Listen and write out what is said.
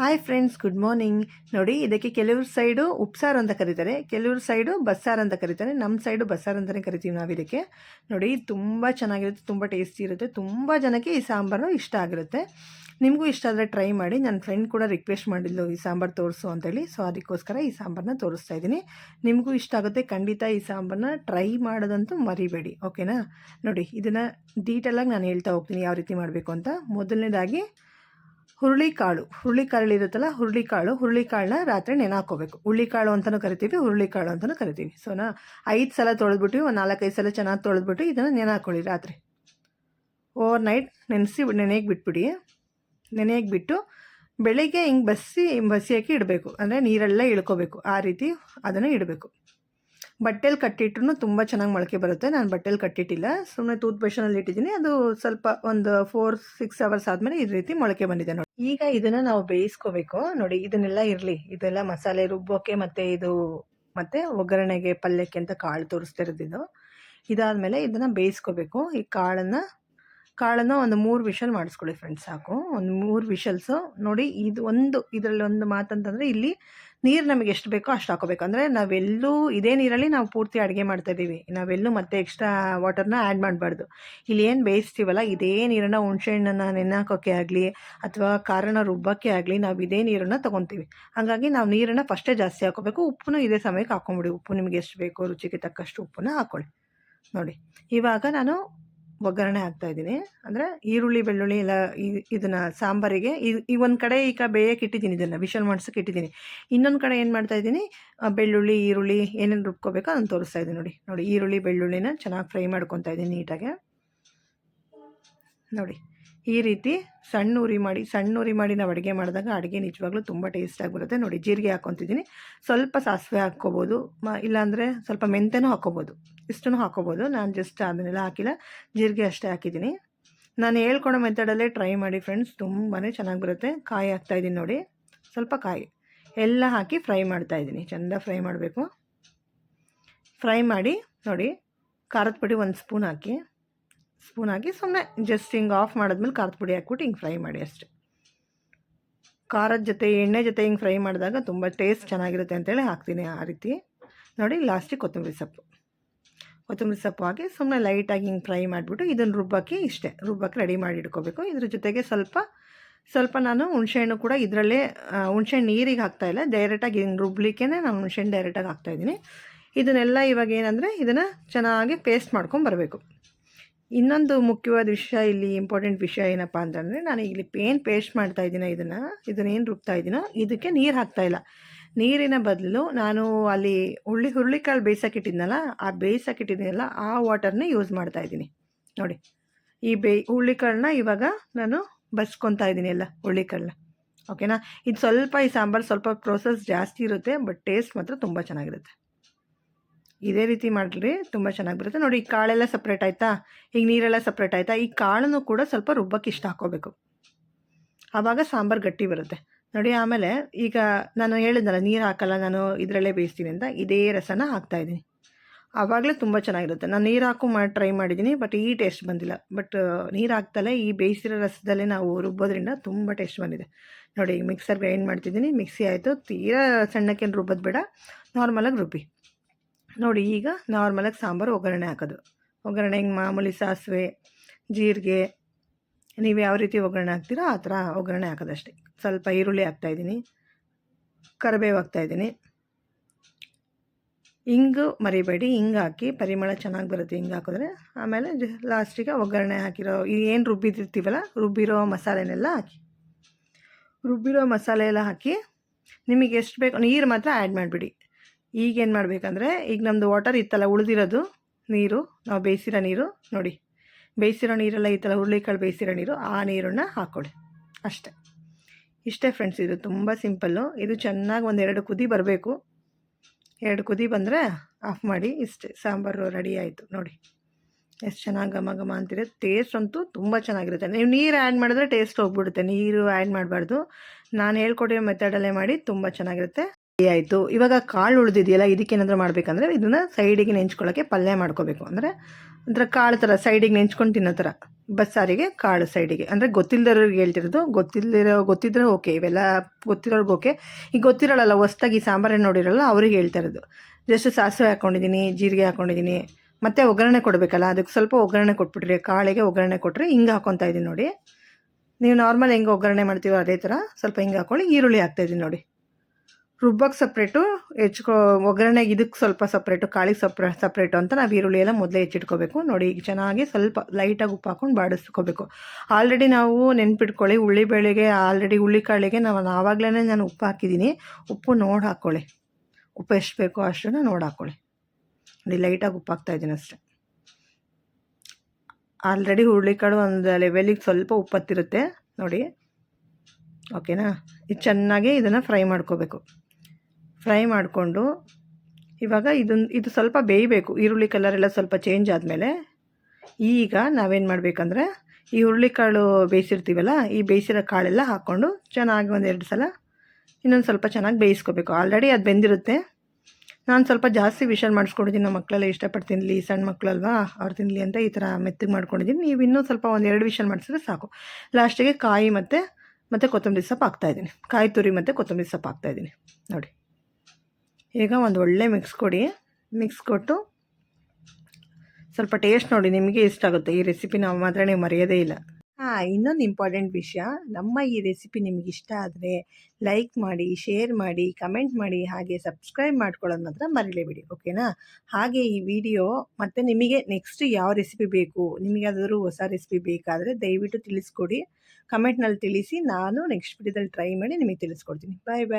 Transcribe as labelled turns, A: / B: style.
A: Hi friends good morning ನೋಡಿ, ಇದಕ್ಕೆ ಕೆಲವ್ರ ಸೈಡು ಉಪ್ಸಾರು ಅಂತ ಕರೀತಾರೆ. ಕೆಲವ್ರ ಸೈಡು ಬಸ್ಸಾರು ಅಂತ ಕರೀತಾರೆ. ನಮ್ಮ ಸೈಡು ಬಸ್ಸಾರು ಅಂತಲೇ ಕರಿತೀವಿ ನಾವು ಇದಕ್ಕೆ. ನೋಡಿ ತುಂಬ ಚೆನ್ನಾಗಿರುತ್ತೆ, ತುಂಬ ಟೇಸ್ಟಿ ಇರುತ್ತೆ. ತುಂಬ ಜನಕ್ಕೆ ಈ ಸಾಂಬಾರು ಇಷ್ಟ ಆಗಿರುತ್ತೆ. ನಿಮಗೂ ಇಷ್ಟ ಆದರೆ ಟ್ರೈ ಮಾಡಿ. ನನ್ನ ಫ್ರೆಂಡ್ ಕೂಡ ರಿಕ್ವೆಸ್ಟ್ ಮಾಡಿದ್ಲು ಈ ಸಾಂಬಾರು ತೋರಿಸು ಅಂತೇಳಿ ಸೊ ಅದಕ್ಕೋಸ್ಕರ ಈ ಸಾಂಬಾರನ್ನ ತೋರಿಸ್ತಾ ಇದ್ದೀನಿ ನಿಮಗೂ ಇಷ್ಟ ಆಗುತ್ತೆ, ಖಂಡಿತ ಈ ಸಾಂಬಾರನ್ನ ಟ್ರೈ ಮಾಡೋದಂತೂ ಮರಿಬೇಡಿ ಓಕೆನಾ ನೋಡಿ, ಇದನ್ನು ಡೀಟೇಲಾಗಿ ನಾನು ಹೇಳ್ತಾ ಹೋಗ್ತೀನಿ ಯಾವ ರೀತಿ ಮಾಡಬೇಕು ಅಂತ. ಮೊದಲನೇದಾಗಿ ಹುರುಳಿಕಾಳು. ಹುರುಳಿಕಾಳು ಇರುತ್ತಲ್ಲ, ಹುರುಳಿಕಾಳು. ಹುರುಳಿಕಾಳನ್ನ ರಾತ್ರಿ ನೆನೆ ಹಾಕೋಬೇಕು ಹುರುಳಿಕಾಳು ಅಂತಲೂ ಕರಿತೀವಿ, ಹುರುಳಿಕಾಳು ಅಂತಲೂ ಕರಿತೀವಿ. ಸೊ ಐದು ಸಲ ತೊಳೆದ್ಬಿಟ್ಟು ಒಂದು ನಾಲ್ಕೈದು ಸಲ ಚೆನ್ನಾಗಿ ತೊಳೆದ್ಬಿಟ್ಟು ಇದನ್ನು ನೆನೆ ಹಾಕೊಳ್ಳಿ ರಾತ್ರಿ. ಓವರ್ ನೈಟ್ ನೆನೆಸಿ ನೆನೆಗೆ ಬಿಟ್ಬಿಡಿ. ನೆನೆಗೆ ಬಿಟ್ಟು ಬೆಳಿಗ್ಗೆ ಹಿಂಗೆ ಬಸ್ಸಿ ಬಸಿ ಹಾಕಿ ಇಡಬೇಕು. ಅಂದರೆ ನೀರೆಲ್ಲ ಇಳ್ಕೋಬೇಕು. ಆ ರೀತಿ ಅದನ್ನು ಇಡಬೇಕು. ಬಟ್ಟೆಲಿ ಕಟ್ಟಿಟ್ರು ತುಂಬ ಚೆನ್ನಾಗಿ ಮೊಳಕೆ ಬರುತ್ತೆ. ನಾನು ಬಟ್ಟೆಲಿ ಕಟ್ಟಿಟ್ಟಿಲ್ಲ. ಸುಮ್ಮನೆ ಟೂತ್ ಬ್ರಷ್ನಲ್ಲಿ ಇಟ್ಟಿದ್ದೀನಿ. ಅದು ಸ್ವಲ್ಪ ಒಂದು ಫೋರ್, ಸಿಕ್ಸ್ ಅವರ್ಸ್ ಆದಮೇಲೆ ಈ ರೀತಿ ಮೊಳಕೆ ಬಂದಿದೆ ನೋಡಿ. ಈಗ ಇದನ್ನು ನಾವು ಬೇಯಿಸ್ಕೋಬೇಕು. ನೋಡಿ, ಇದನ್ನೆಲ್ಲ ಇರಲಿ. ಇದೆಲ್ಲ ಮಸಾಲೆ ರುಬ್ಬೋಕೆ ಮತ್ತು ಇದು ಮತ್ತು ಒಗ್ಗರಣೆಗೆ ಪಲ್ಯಕ್ಕೆ ಅಂತ ಕಾಳು ತೋರಿಸ್ತಿರೋದಿದ್ದು ಇದಾದಮೇಲೆ ಇದನ್ನು ಬೇಯಿಸ್ಕೋಬೇಕು. ಈ ಕಾಳನ್ನು ಕಾಳನ್ನು ಒಂದು ಮೂರು ವಿಷಲ್ ಮಾಡಿಸ್ಕೊಳ್ಳಿ ಫ್ರೆಂಡ್ಸ್, ಸಾಕು. ಒಂದು ಮೂರು ವಿಷಲ್ಸು. ನೋಡಿ, ಇದು ಒಂದು, ಇದರಲ್ಲಿ ಒಂದು ಮಾತಂತಂದರೆ ಇಲ್ಲಿ ನೀರು ನಮಗೆ ಎಷ್ಟು ಬೇಕೋ ಅಷ್ಟು ಹಾಕೋಬೇಕು. ಅಂದರೆ ನಾವೆಲ್ಲೂ ಇದೇ ನೀರಲ್ಲಿ ನಾವು ಪೂರ್ತಿ ಅಡುಗೆ ಮಾಡ್ತಾಯಿದ್ದೀವಿ ನಾವೆಲ್ಲೂ ಮತ್ತೆ ಎಕ್ಸ್ಟ್ರಾ ವಾಟರ್ನ ಆ್ಯಡ್ ಮಾಡಬಾರ್ದು. ಇಲ್ಲಿ ಏನು ಬೇಯಿಸ್ತೀವಲ್ಲ, ಇದೇ ನೀರನ್ನು ಹುಣಸೆಹಣ್ಣನ್ನು ನೆನೆ ಆಗಲಿ ಅಥವಾ ಕಾರಣ ರುಬ್ಬಕ್ಕೆ ಆಗಲಿ ನಾವು ಇದೇ ನೀರನ್ನು ತೊಗೊತೀವಿ. ಹಾಗಾಗಿ ನಾವು ನೀರನ್ನು ಫಸ್ಟೇ ಜಾಸ್ತಿ ಹಾಕೋಬೇಕು. ಉಪ್ಪನ್ನು ಇದೇ ಸಮಯಕ್ಕೆ ಹಾಕೊಂಬಿಡಿ. ಉಪ್ಪು ನಿಮಗೆ ಎಷ್ಟು ಬೇಕೋ ರುಚಿಗೆ ತಕ್ಕಷ್ಟು ಉಪ್ಪನ್ನು ಹಾಕ್ಕೊಳ್ಳಿ ನೋಡಿ. ಇವಾಗ ನಾನು ಒಗ್ಗರಣೆ ಹಾಕ್ತಾಯಿದ್ದೀನಿ ಅಂದರೆ ಈರುಳ್ಳಿ, ಬೆಳ್ಳುಳ್ಳಿ ಎಲ್ಲ ಇದನ್ನು ಸಾಂಬಾರಿಗೆ ಈ ಒಂದು ಕಡೆ ಈಗ ಬೇಯಕ್ಕೆ ಇಟ್ಟಿದ್ದೀನಿ ಇದನ್ನು ವಿಷಲ್ ಮಾಡ್ಸಕ್ಕೆ ಇಟ್ಟಿದ್ದೀನಿ. ಇನ್ನೊಂದು ಕಡೆ ಏನು ಮಾಡ್ತಾಯಿದ್ದೀನಿ ಬೆಳ್ಳುಳ್ಳಿ, ಈರುಳ್ಳಿ ಏನೇನು ರುಬ್ಕೋಬೇಕೋ ಅದನ್ನು ತೋರಿಸ್ತಾ ಇದ್ದೀನಿ ನೋಡಿ. ನೋಡಿ, ಈರುಳ್ಳಿ, ಬೆಳ್ಳುಳ್ಳಿನ ಚೆನ್ನಾಗಿ ಫ್ರೈ ಮಾಡ್ಕೊತಾ ಇದ್ದೀನಿ ನೀಟಾಗೆ. ನೋಡಿ. ಈ ರೀತಿ ಸಣ್ಣ ಉರಿ ಮಾಡಿ, ಸಣ್ಣ ಉರಿ ಮಾಡಿ ನಾವು ಅಡುಗೆ ಮಾಡಿದಾಗ ಅಡುಗೆ ನಿಜವಾಗ್ಲೂ ತುಂಬ ಟೇಸ್ಟಾಗಿ ಬರುತ್ತೆ. ನೋಡಿ, ಜೀರಿಗೆ ಹಾಕ್ಕೊತಿದ್ದೀನಿ ಸ್ವಲ್ಪ ಸಾಸಿವೆ ಹಾಕ್ಕೋಬೋದು. ಮ, ಇಲ್ಲಾಂದರೆ ಸ್ವಲ್ಪ ಮೆಂತೆನೂ ಹಾಕ್ಕೋಬೋದು. ಇಷ್ಟನ್ನು ಹಾಕ್ಕೋಬೋದು. ನಾನು ಜಸ್ಟ್ ಅದನ್ನೆಲ್ಲ ಹಾಕಿಲ್ಲ. ಜೀರಿಗೆ ಅಷ್ಟೇ ಹಾಕಿದ್ದೀನಿ. ನಾನು ಹೇಳ್ಕೊಡೋ ಮೆಥಡಲ್ಲೇ ಟ್ರೈ ಮಾಡಿ ಫ್ರೆಂಡ್ಸ್ ತುಂಬಾ ಚೆನ್ನಾಗಿ ಬರುತ್ತೆ. ಕಾಯಿ ಹಾಕ್ತಾಯಿದ್ದೀನಿ ನೋಡಿ. ಸ್ವಲ್ಪ ಕಾಯಿ. ಎಲ್ಲ ಹಾಕಿ ಫ್ರೈ ಮಾಡ್ತಾಯಿದ್ದೀನಿ ಚೆಂದ ಫ್ರೈ ಮಾಡಬೇಕು. ಫ್ರೈ ಮಾಡಿ ನೋಡಿ, ಖಾರದ ಪುಡಿ ಒಂದು ಸ್ಪೂನ್ ಹಾಕಿ. ಸ್ಪೂನ್ ಹಾಕಿ ಸುಮ್ಮನೆ ಜಸ್ಟ್ ಹಿಂಗೆ ಆಫ್ ಮಾಡಿದ್ಮೇಲೆ ಖಾರದ ಪುಡಿ ಹಾಕ್ಬಿಟ್ಟು ಹಿಂಗೆ ಫ್ರೈ ಮಾಡಿ ಅಷ್ಟೆ. ಖಾರದ ಜೊತೆ, ಎಣ್ಣೆ ಜೊತೆ ಹಿಂಗೆ ಫ್ರೈ ಮಾಡಿದಾಗ ತುಂಬ ಟೇಸ್ಟ್ ಚೆನ್ನಾಗಿರುತ್ತೆ ಅಂತೇಳಿ ಹಾಕ್ತೀನಿ ಆ ರೀತಿ. ನೋಡಿ ಲಾಸ್ಟಿಗೆ ಕೊತ್ತಂಬರಿ ಸೊಪ್ಪು. ಕೊತ್ತಂಬರಿ ಸೊಪ್ಪು ಹಾಕಿ ಸುಮ್ಮನೆ ಲೈಟಾಗಿ ಹಿಂಗೆ ಫ್ರೈ ಮಾಡಿಬಿಟ್ಟು ಇದನ್ನು ರುಬ್ಬಕ್ಕೆ ಇಷ್ಟೇ. ರುಬ್ಬಕ್ಕೆ ರೆಡಿ ಮಾಡಿ ಇಟ್ಕೋಬೇಕು. ಇದ್ರ ಜೊತೆಗೆ ಸ್ವಲ್ಪ ಸ್ವಲ್ಪ ನಾನು ಹುಣಸೆಹಣ್ಣು ಕೂಡ ಇದರಲ್ಲೇ ಹುಣ್ಸೆಹಣ್ಣು ನೀರಿಗೆ ಹಾಕ್ತಾಯಿಲ್ಲ ಡೈರೆಕ್ಟಾಗಿ ಹಿಂಗೆ ರುಬ್ಲಿಕ್ಕೆ ನಾನು ಹುಣ್ಸೆಹಣ್ಣು ಡೈರೆಕ್ಟಾಗಿ ಹಾಕ್ತಾಯಿದ್ದೀನಿ ಇದನ್ನೆಲ್ಲ ಇವಾಗ ಏನಂದರೆ ಇದನ್ನು ಚೆನ್ನಾಗಿ ಪೇಸ್ಟ್ ಮಾಡ್ಕೊಂಡು ಬರಬೇಕು. ಇನ್ನೊಂದು ಮುಖ್ಯವಾದ ವಿಷಯ, ಇಲ್ಲಿ ಇಂಪಾರ್ಟೆಂಟ್ ವಿಷಯ ಏನಪ್ಪ ಅಂತಂದರೆ ನಾನು ಇಲ್ಲಿ ಪೇನ್ ಪೇಸ್ಟ್ ಮಾಡ್ತಾ ಇದ್ದೀನಿ ಇದನ್ನು ಇದನ್ನೇನು ರುಬ್ತಾ ಇದ್ದೀನೋ? ಇದಕ್ಕೆ ನೀರು ಹಾಕ್ತಾಯಿಲ್ಲ ನೀರಿನ ಬದಲು ನಾನು ಅಲ್ಲಿ ಹುಳ್ಳಿ ಹುರುಳಿಕಾಳು ಬೇಯಿಸೋಕ್ಕಿಟ್ಟಿದ್ನಲ್ಲ ಆ ಬೇಯಿಸೋಕ್ಕಿಟ್ಟಿದ್ದೀನಲ್ಲ ಆ ವಾಟರ್ನೇ ಯೂಸ್ ಮಾಡ್ತಾ ಇದ್ದೀನಿ. ನೋಡಿ, ಈ ಬೇ, ಹುರುಳಿಕಾಳನ್ನ ಇವಾಗ ನಾನು ಬಸ್ಕೊತಾ ಇದ್ದೀನಿ ಎಲ್ಲ ಹುರುಳಿಕಾಳನ್ನ. ಓಕೆನಾ ಇದು ಸ್ವಲ್ಪ ಈ ಸಾಂಬಾರು ಸ್ವಲ್ಪ ಪ್ರೋಸೆಸ್ ಜಾಸ್ತಿ ಇರುತ್ತೆ ಬಟ್ ಟೇಸ್ಟ್ ಮಾತ್ರ ತುಂಬ ಚೆನ್ನಾಗಿರುತ್ತೆ. ಇದೇ ರೀತಿ ಮಾಡಿರಿ, ತುಂಬ ಚೆನ್ನಾಗಿ ಬರುತ್ತೆ. ನೋಡಿ, ಈ ಕಾಳೆಲ್ಲ ಸಪ್ರೇಟ್ ಆಯಿತಾ? ಈಗ ನೀರೆಲ್ಲ ಸಪ್ರೇಟ್ ಆಯಿತಾ? ಈ ಕಾಳನ್ನು ಕೂಡ ಸ್ವಲ್ಪ ರುಬ್ಬಕ್ಕೆ ಇಷ್ಟ ಹಾಕೋಬೇಕು ಆವಾಗ ಸಾಂಬಾರು ಗಟ್ಟಿ ಬರುತ್ತೆ. ನೋಡಿ, ಆಮೇಲೆ ಈಗ ನಾನು ಹೇಳಿದ್ನಲ್ಲ, ನೀರು ಹಾಕಲ್ಲ, ನಾನು ಇದರಲ್ಲೇ ಬೇಯಿಸ್ತೀನಿ ಅಂತ, ಇದೇ ರಸನ ಹಾಕ್ತಾಯಿದ್ದೀನಿ ಆವಾಗಲೇ ತುಂಬ ಚೆನ್ನಾಗಿರುತ್ತೆ. ನಾನು ನೀರು ಹಾಕು ಮಾಡಿ ಟ್ರೈ ಮಾಡಿದ್ದೀನಿ ಬಟ್ ಈ ಟೇಸ್ಟ್ ಬಂದಿಲ್ಲ. ಬಟ್ ನೀರು ಹಾಕ್ತಲೇ ಈ ಬೇಯಿಸಿರೋ ರಸದಲ್ಲೇ ನಾವು ರುಬ್ಬೋದ್ರಿಂದ ತುಂಬ ಟೇಸ್ಟ್ ಬಂದಿದೆ. ನೋಡಿ ಮಿಕ್ಸರ್ ಗ್ರೈಂಡ್ ಮಾಡ್ತಿದ್ದೀನಿ, ಮಿಕ್ಸಿ ಆಯಿತು. ತೀರಾ ಸಣ್ಣಕ್ಕೇನು ರುಬ್ಬೋದು ಬೇಡ. ನಾರ್ಮಲಾಗಿ ರುಬ್ಬಿ. ನೋಡಿ, ಈಗ ನಾರ್ಮಲಾಗಿ ಸಾಂಬಾರು ಒಗ್ಗರಣೆ ಹಾಕೋದು. ಒಗ್ಗರಣೆ ಹಿಂಗೆ ಮಾಮೂಲಿ ಸಾಸಿವೆ, ಜೀರಿಗೆ, ನೀವು ಯಾವ ರೀತಿ ಒಗ್ಗರಣೆ ಹಾಕ್ತೀರೋ ಆ ಥರ ಒಗ್ಗರಣೆ ಹಾಕೋದಷ್ಟೇ. ಸ್ವಲ್ಪ ಈರುಳ್ಳಿ ಹಾಕ್ತಾಯಿದ್ದೀನಿ ಕರಿಬೇವು ಹಾಕ್ತಾಯಿದ್ದೀನಿ ಹಿಂಗು ಮರಿಬೇಡಿ, ಹಿಂಗೆ ಹಾಕಿ ಪರಿಮಳ ಚೆನ್ನಾಗಿ ಬರುತ್ತೆ ಹಿಂಗೆ ಹಾಕಿದ್ರೆ. ಆಮೇಲೆ ಲಾಸ್ಟಿಗೆ ಒಗ್ಗರಣೆ ಹಾಕಿರೋ ಏನು ರುಬ್ಬಿದಿರ್ತೀವಲ್ಲ, ರುಬ್ಬಿರೋ ಮಸಾಲೆನೆಲ್ಲ ಹಾಕಿ. ರುಬ್ಬಿರೋ ಮಸಾಲೆ ಎಲ್ಲ ಹಾಕಿ, ನಿಮಗೆ ಎಷ್ಟು ಬೇಕು, ನೀರು ಮಾತ್ರ ಆ್ಯಡ್ ಮಾಡಿಬಿಡಿ. ಈಗೇನು ಮಾಡಬೇಕಂದ್ರೆ, ಈಗ ನಮ್ಮದು ವಾಟರ್ ಇತ್ತಲ್ಲ, ಉಳಿದಿರೋದು ನೀರು, ನಾವು ಬೇಯಿಸಿರೋ ನೀರು ನೋಡಿ. ಬೇಯಿಸಿರೋ ನೀರೆಲ್ಲ ಇತ್ತಲ್ಲ, ಹುರುಳಿಕಾಳು ಬೇಯಿಸಿರೋ ನೀರು, ಆ ನೀರನ್ನು ಹಾಕ್ಕೊಳ್ಳಿ ಅಷ್ಟೇ. ಇಷ್ಟೇ ಫ್ರೆಂಡ್ಸ್ ಇದು ತುಂಬ ಸಿಂಪಲ್ಲು ಇದು ಚೆನ್ನಾಗಿ ಒಂದೆರಡು ಕುದಿ ಬರಬೇಕು. ಎರಡು ಕುದಿ ಬಂದರೆ ಆಫ್ ಮಾಡಿ, ಇಷ್ಟೇ. ಸಾಂಬಾರು ರೆಡಿ ಆಯಿತು, ನೋಡಿ. ಎಷ್ಟು ಚೆನ್ನಾಗಿ ಘಮ ಘಮ ಅಂತಿದೆ. ಟೇಸ್ಟ್ ಅಂತೂ ತುಂಬ ಚೆನ್ನಾಗಿರುತ್ತೆ. ನೀವು ನೀರು ಆ್ಯಡ್ ಮಾಡಿದ್ರೆ ಟೇಸ್ಟ್ ಹೋಗ್ಬಿಡುತ್ತೆ. ನೀರು ಆ್ಯಡ್ ಮಾಡಬಾರ್ದು. ನಾನು ಹೇಳ್ಕೊಟ್ಟಿರೋ ಮೆಥಡಲ್ಲೇ ಮಾಡಿ ತುಂಬ ಚೆನ್ನಾಗಿರುತ್ತೆ. ಆಯಿತು. ಇವಾಗ ಕಾಳು ಉಳಿದಿದೆಯಲ್ಲ, ಇದಕ್ಕೆ ಏನಾದರೂ ಮಾಡಬೇಕಂದ್ರೆ ಇದನ್ನು ಸೈಡಿಗೆ ನೆಂಚ್ಕೊಳ್ಳೋಕ್ಕೆ ಪಲ್ಯ ಮಾಡ್ಕೋಬೇಕು. ಅಂದರೆ ಅಂದರೆ ಕಾಳು ಥರ ಸೈಡಿಗೆ ನೆಂಚ್ಕೊಂಡು ತಿನ್ನೋ ಥರ ಬಸ್ಸಾರಿಗೆ ಕಾಳು ಸೈಡಿಗೆ ಅಂದರೆ ಗೊತ್ತಿಲ್ಲದವ್ರಿಗೆ ಹೇಳ್ತಿರೋದು ಗೊತ್ತಿಲ್ಲದಿರೋ ಗೊತ್ತಿದ್ರೆ ಓಕೆ ಇವೆಲ್ಲ ಗೊತ್ತಿರೋರ್ಗೆ ಓಕೆ ಈಗ ಗೊತ್ತಿರೋಲ್ಲ, ಹೊಸ್ದಾಗಿ ಸಾಂಬಾರೇ ನೋಡಿರಲ್ಲ, ಅವ್ರಿಗೆ ಹೇಳ್ತಾ ಇರೋದು. ಜಸ್ಟ್ ಸಾಸಿವೆ ಹಾಕ್ಕೊಂಡಿದ್ದೀನಿ ಜೀರಿಗೆ ಹಾಕ್ಕೊಂಡಿದ್ದೀನಿ ಮತ್ತೆ ಒಗ್ಗರಣೆ ಕೊಡಬೇಕಲ್ಲ, ಅದಕ್ಕೆ ಸ್ವಲ್ಪ ಒಗ್ಗರಣೆ ಕೊಟ್ಬಿಟ್ರಿ ಕಾಳಿಗೆ ಒಗ್ಗರಣೆ ಕೊಟ್ಟರೆ ಹಿಂಗೆ ಹಾಕ್ಕೊತಾ ಇದ್ದೀನಿ ನೋಡಿ. ನೀವು ನಾರ್ಮಲ್ ಹೆಂಗೆ ಒಗ್ಗರಣೆ ಮಾಡ್ತೀವೋ ಅದೇ ಥರ ಸ್ವಲ್ಪ ಹಿಂಗೆ ಹಾಕ್ಕೊಳ್ಳಿ ಈರುಳ್ಳಿ ಹಾಕ್ತಾಯಿದ್ದೀನಿ ನೋಡಿ. ರುಬ್ಬಕ್ಕೆ ಸಪ್ರೇಟು, ಹೆಚ್ಕೊ, ಒಗ್ಗರಣೆಗೆ ಇದಕ್ಕೆ ಸ್ವಲ್ಪ ಸಪ್ರೇಟು, ಕಾಳಿಗೆ ಸಪ್ರೇ, ಸಪ್ರೇಟು ಅಂತ ನಾವು ಈರುಳ್ಳಿ ಎಲ್ಲ ಮೊದಲೇ ಹೆಚ್ಚಿಟ್ಕೋಬೇಕು. ನೋಡಿ ಈಗ ಚೆನ್ನಾಗಿ ಸ್ವಲ್ಪ ಲೈಟಾಗಿ ಉಪ್ಪು ಹಾಕೊಂಡು ಬಾಡಿಸ್ಕೋಬೇಕು. ಆಲ್ರೆಡಿ ನಾವು ನೆನ್ಪಿಟ್ಕೊಳ್ಳಿ ಉಳ್ಳಿ ಬೇಳೆಗೆ ಆಲ್ರೆಡಿ ಹುಳ್ಳಿ ಕಾಳಿಗೆ ನಾವು ಆವಾಗಲೇ ನಾನು ಉಪ್ಪು ಹಾಕಿದ್ದೀನಿ. ಉಪ್ಪು ನೋಡಿ ಹಾಕ್ಕೊಳ್ಳಿ ಉಪ್ಪು ಎಷ್ಟು ಬೇಕೋ ಅಷ್ಟನ್ನು ನೋಡಿ ಹಾಕ್ಕೊಳ್ಳಿ ನೋಡಿ ಲೈಟಾಗಿ ಉಪ್ಪು ಹಾಕ್ತಾ ಇದ್ದೀನಿ ಅಷ್ಟೆ. ಆಲ್ರೆಡಿ ಹುರುಳಿಕಾಳು ಒಂದು ಲೆವೆಲಿಗೆ ಸ್ವಲ್ಪ ಉಪ್ಪತ್ತಿರುತ್ತೆ ನೋಡಿ. ಓಕೆನಾ? ಇದು ಚೆನ್ನಾಗಿ ಇದನ್ನು ಫ್ರೈ ಮಾಡ್ಕೋಬೇಕು. ಫ್ರೈ ಮಾಡಿಕೊಂಡು ಇವಾಗ ಇದನ್ನು ಇದು ಸ್ವಲ್ಪ ಬೇಯಬೇಕು. ಈರುಳ್ಳಿ ಕಲರ್ ಎಲ್ಲ ಸ್ವಲ್ಪ ಚೇಂಜ್ ಆದಮೇಲೆ ಈಗ ನಾವೇನು ಮಾಡಬೇಕಂದ್ರೆ ಈ ಹುರುಳಿ ಕಾಳು ಬೇಯಿಸಿರ್ತೀವಲ್ಲ, ಈ ಬೇಯಿಸಿರೋ ಕಾಳೆಲ್ಲ ಹಾಕ್ಕೊಂಡು ಚೆನ್ನಾಗಿ ಒಂದೆರಡು ಸಲ ಇನ್ನೊಂದು ಸ್ವಲ್ಪ ಚೆನ್ನಾಗಿ ಬೇಯಿಸ್ಕೋಬೇಕು. ಆಲ್ರೆಡಿ ಅದು ಬೆಂದಿರುತ್ತೆ. ನಾನು ಸ್ವಲ್ಪ ಜಾಸ್ತಿ ವಿಷಲ್ ಮಾಡಿಸ್ಕೊಂಡಿದ್ದೀನಿ. ನಮ್ಮ ಮಕ್ಕಳೆಲ್ಲ ಇಷ್ಟಪಟ್ಟು ತಿನ್ನಲಿ ಸಣ್ಣ ಮಕ್ಕಳಲ್ವಾ ಅವ್ರು ತಿನ್ನಲಿ ಅಂತ ಈ ಥರ ಮೆತ್ತಗೆ ಮಾಡ್ಕೊಂಡಿದ್ದೀನಿ. ನೀವು ಇನ್ನೂ ಸ್ವಲ್ಪ ಒಂದು ಎರಡು ವಿಷಲ್ ಮಾಡಿಸಿದ್ರೆ ಸಾಕು. ಲಾಸ್ಟಿಗೆ ಕಾಯಿ ಮತ್ತು ಮತ್ತು ಕೊತ್ತಂಬರಿ ಸೊಪ್ಪು ಹಾಕ್ತಾಯಿದ್ದೀನಿ ಕಾಯಿ ತುರಿ ಮತ್ತು ಕೊತ್ತಂಬರಿ ಸೊಪ್ಪು ಹಾಕ್ತಾಯಿದ್ದೀನಿ ನೋಡಿ. ಈಗ ಒಂದು ಒಳ್ಳೆ ಮಿಕ್ಸ್ ಕೊಡಿ. ಮಿಕ್ಸ್ ಕೊಟ್ಟು ಸ್ವಲ್ಪ ಟೇಸ್ಟ್ ನೋಡಿ, ನಿಮಗೆ ಇಷ್ಟ ಆಗುತ್ತೆ. ಈ ರೆಸಿಪಿ ನಾವು ಮಾತ್ರ ನೀವು ಮರೆಯೋದೇ ಇಲ್ಲ. ಹಾಂ, ಇನ್ನೊಂದು ಇಂಪಾರ್ಟೆಂಟ್ ವಿಷಯ. ನಮ್ಮ ಈ ರೆಸಿಪಿ ನಿಮಗೆ ಇಷ್ಟ ಆದರೆ ಲೈಕ್ ಮಾಡಿ ಶೇರ್ ಮಾಡಿ ಕಮೆಂಟ್ ಮಾಡಿ, ಹಾಗೆ ಸಬ್ಸ್ಕ್ರೈಬ್ ಮಾಡ್ಕೊಳ್ಳೋದು ಮಾತ್ರ ಮರಿಲೇಬಿಡಿ ಓಕೆನಾ ಹಾಗೆ ಈ ವಿಡಿಯೋ ಮತ್ತು ನಿಮಗೆ ನೆಕ್ಸ್ಟ್ ಯಾವ ರೆಸಿಪಿ ಬೇಕು, ನಿಮಗೆ ಯಾವ್ದಾದ್ರು ಹೊಸ ರೆಸಿಪಿ ಬೇಕಾದರೆ ದಯವಿಟ್ಟು ತಿಳಿಸ್ಕೊಡಿ. ಕಮೆಂಟ್ನಲ್ಲಿ ತಿಳಿಸಿ, ನಾನು ನೆಕ್ಸ್ಟ್ ವಿಡಿಯೋದಲ್ಲಿ ಟ್ರೈ ಮಾಡಿ ನಿಮಗೆ ತಿಳಿಸ್ಕೊಡ್ತೀನಿ. ಬಾಯ್ ಬಾಯ್